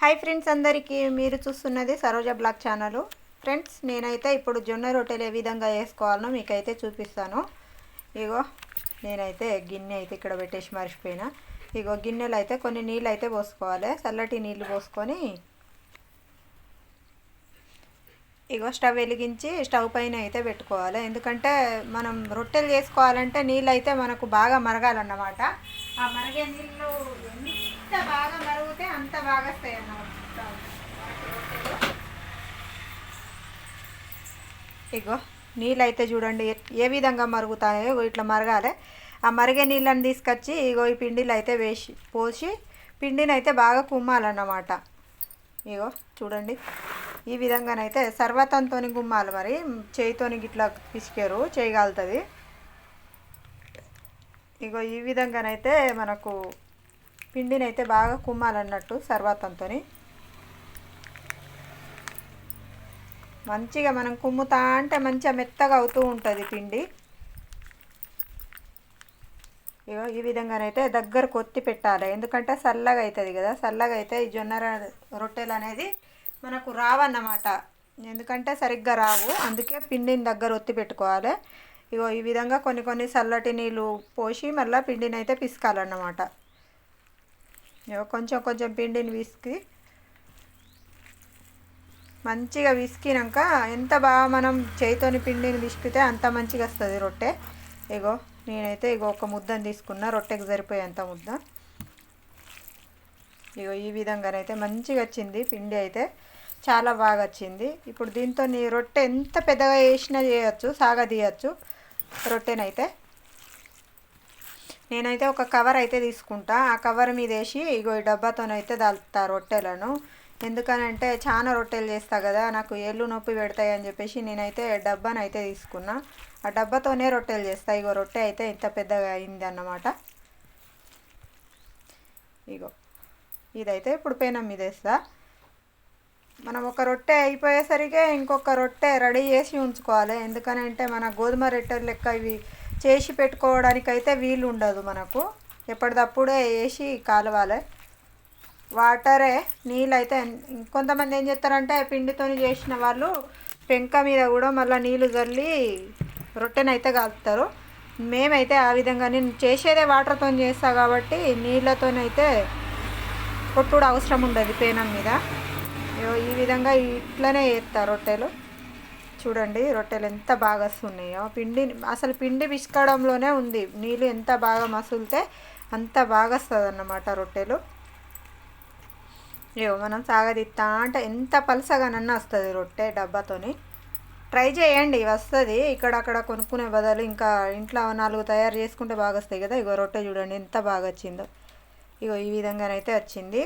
Hi friends అందరికీ మీరు చూస్తున్నది సరోజ బ్లాగ్ ఛానల్ ఫ్రెండ్స్ నేనైతే ఇప్పుడు జొన్న రొట్టెలు ఏ విధంగా వేసుకోవాలనో మీకైతే చూపిస్తాను. ఇగో నేనైతే గిన్నె అయితే ఇక్కడ పెట్టేసి మర్చిపోయినా. ఇగో గిన్నెలు అయితే కొన్ని నీళ్ళు అయితే పోసుకోవాలి. చల్లటి నీళ్ళు పోసుకొని ఇగో స్టవ్ వెలిగించి స్టవ్ పైన అయితే పెట్టుకోవాలి. ఎందుకంటే మనం రొట్టెలు చేసుకోవాలంటే నీళ్ళు అయితే మనకు బాగా మరగాలన్నమాట. ఆ మరిగే నీళ్ళు ఎంత బాగా మరుగుతే అంత బాగా వస్తాయి అన్నమాట. ఇగో నీళ్ళు అయితే చూడండి ఏ విధంగా మరుగుతాయో ఇట్లా మరగాలి. ఆ మరిగే నీళ్ళని తీసుకొచ్చి ఇగో ఈ పిండిలో అయితే వేసి పోసి పిండిని అయితే బాగా కుమ్మాలన్నమాట. ఇగో చూడండి. ఈ విధంగానైతే సర్వతంతో గుమ్మాలి మరి. చేయితోని ఇట్లా పిసికారు చేయగలుగుతుంది ఇగో ఈ విధంగానైతే మనకు పిండిని అయితే బాగా కుమ్మాలన్నట్టు సర్వాతంతో మంచిగా మనం కుమ్ముతా అంటే మంచిగా మెత్తగా అవుతూ ఉంటుంది పిండి. ఇగో ఈ విధంగానైతే దగ్గర కొత్తి పెట్టాలి. ఎందుకంటే చల్లగా అవుతుంది కదా. చల్లగా అయితే ఈ జొన్న రొట్టెలు అనేది మనకు రావన్నమాట. ఎందుకంటే సరిగ్గా రావు. అందుకే పిండిని దగ్గర ఒత్తి పెట్టుకోవాలి. ఇగో ఈ విధంగా కొన్ని కొన్ని చల్లటి నీళ్ళు పోసి మళ్ళీ పిండిని అయితే పిసకాలన్నమాట. కొంచెం కొంచెం పిండిని విసికి. మంచిగా విసికినాక ఎంత బాగా మనం చేయితోని పిండిని విసికితే అంత మంచిగా వస్తుంది రొట్టె. ఇగో నేనైతే ఇగో ఒక ముద్దను తీసుకున్నా రొట్టెకి సరిపోయేంత ముద్ద. ఇగో ఈ విధంగానైతే మంచిగా వచ్చింది పిండి అయితే. చాలా బాగా వచ్చింది. ఇప్పుడు దీంతో నీ రొట్టె ఎంత పెద్దగా వేసినా చేయొచ్చు సాగదీయచ్చు రొట్టెనైతే. నేనైతే ఒక కవర్ అయితే తీసుకుంటా. ఆ కవర్ మీద వేసి ఇగో ఈ డబ్బాతోనైతే దాల్తా రొట్టెలను. ఎందుకనంటే చాలా రొట్టెలు చేస్తా కదా నాకు ఏళ్ళు నొప్పి పెడతాయి అని చెప్పేసి నేనైతే డబ్బాను అయితే తీసుకున్నా. ఆ డబ్బాతోనే రొట్టెలు చేస్తా. ఇగో రొట్టె అయితే ఇంత పెద్దగా అయింది అన్నమాట ఇగో ఇదైతే ఇప్పుడు పెనం మీద వేస్తా మనం ఒక రొట్టె అయిపోయేసరికి ఇంకొక రొట్టె రెడీ చేసి ఉంచుకోవాలి. ఎందుకనంటే మన గోధుమ రొట్టెలు లెక్క ఇవి చేసి పెట్టుకోవడానికి అయితే వీలు ఉండదు మనకు. ఎప్పటిదప్పుడే వేసి కాలవాలి. వాటరే నీళ్ళు అయితే కొంతమంది ఏం చేస్తారంటే పిండితోని చేసిన వాళ్ళు పెంక మీద కూడా మళ్ళీ నీళ్ళు చల్లి రొట్టెనైతే కాలుతారు. మేమైతే ఆ విధంగా నేను చేసేదే వాటర్తో చేస్తా కాబట్టి నీళ్ళతోనైతే కొట్టుడు అవసరం ఉండదు పేనం మీద. ఈ విధంగా ఇట్లనే చేస్తారు రొట్టెలు. చూడండి రొట్టెలు ఎంత బాగా వస్తున్నాయో. పిండి అసలు పిండి పిసుకడంలోనే ఉంది. నీళ్ళు ఎంత బాగా మసులితే అంత బాగా వస్తుంది అన్నమాట రొట్టెలు. ఇగో మనం సాగదిస్తా అంటే ఎంత పలసగానన్నా వస్తుంది రొట్టె డబ్బాతోని. ట్రై చేయండి వస్తుంది. ఇక్కడ అక్కడ కొనుక్కునే బదులు ఇంకా ఇంట్లో నాలుగు తయారు చేసుకుంటే బాగా వస్తాయి కదా. ఇగో రొట్టె చూడండి ఎంత బాగా వచ్చిందో. ఇగో ఈ విధంగానైతే వచ్చింది.